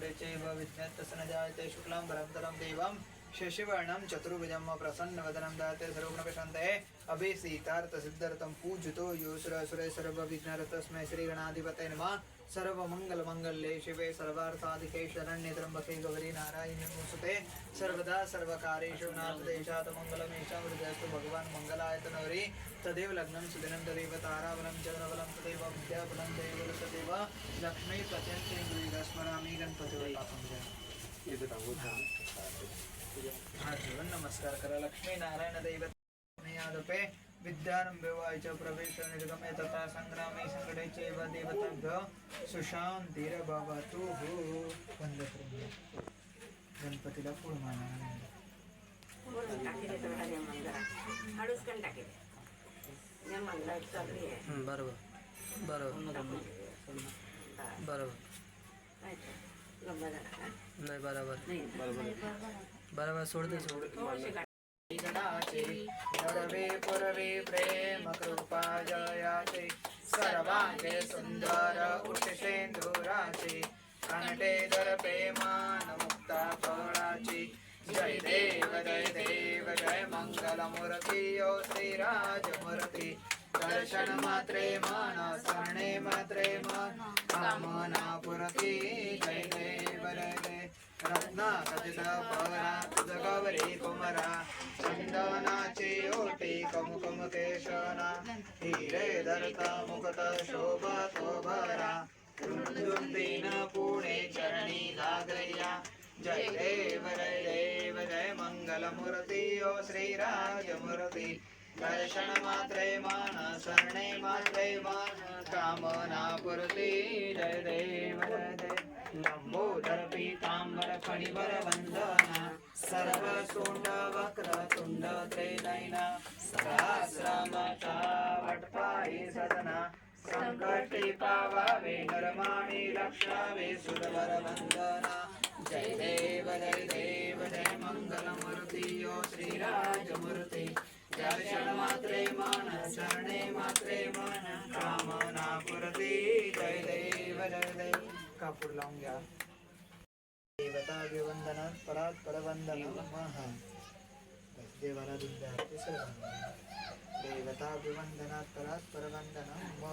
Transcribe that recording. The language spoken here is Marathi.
चे भविष्यत् सनजायते शुक्लां भरं देवम् शशिवर्णं चतुर्भुजं प्रसन्नवदनं दाते सर्वगुणप्रशान्तये। अभिसीतार्थसिद्धर्थं पूजितो यो सुरसुरे सर्वविघ्नरतस्मै श्रीगणाधिपते नमः। सर्वमङ्गलमङ्गल्ये शिवे सर्वार्थाधिके शरण्ये त्र्यम्बके गौरी नारायणे नमोऽस्तुते सर्वदा सर्वकारेषु नाथदेशात् मङ्गलमेषां हृदयस्तु भगवान् मङ्गलायतनवरी तदेव लग्नं सुदिनं तदेव ताराबलं चन्द्रबलं तदेव विद्याबलं तदेव तदेव लक्ष्मी प्रत्यन्ते स्मरामि गणपती जीवन नमस्कार करा. लक्ष्मी नारायण दैवत यादपे विद्यारंभे वायच प्रवेश निर्गमे तथा संग्रामे संकटे चैव देवताभ्य सुशांतिरभवतु द्या. गणपतीला फुल माना बरोबर. बरोबर. हा, बरोबर? नाही बरोबर. बरोबर सोडते सोड नरवे पुरवे प्रेम कृपा जयाचे. सर्वांगे सुंदर उठशेंदुराचे कणटे दर्पे मान मुक्ता फळाची. जय देव जय देव जय मंगल मूर्ती ओ श्रीराज मूर्ती. दर्शन मात्रे मन सरणे मात्रे मन. कामना पुरती जय देव जय देव. रत्ना कथित पवना तुझ कुमरा चंदनाचे ओटे कमुकम केशना हिरे धरता मुकत शोभा तो भरा दुंदुंदीन पुणे चरणी लागया जय देव जय देव जय मंगल ओ श्रीराजमूर्ती. दर्शन मात्रे मान शरणे मात्रे मान कामना पुरती जय देव जय देव लंबोदर पीतांबर फणिवर वंदना सर्व सोंड वक्र तुंड ते नैना सहस्रमचा वटपाई सदना संकटे पावावे नरमाणे रक्षावे सुरवर वंदना जय देव जय देव जय मंगल मूर्ती ओ श्रीराज मूर्ती दर्शन मात्रे मन शरणे मात्रे मन कामा कापूर लावून घ्या. देवता अभिवंदनात परात परवंदन महा देवाला तिसरं देवता वंदनात परात परवंदन म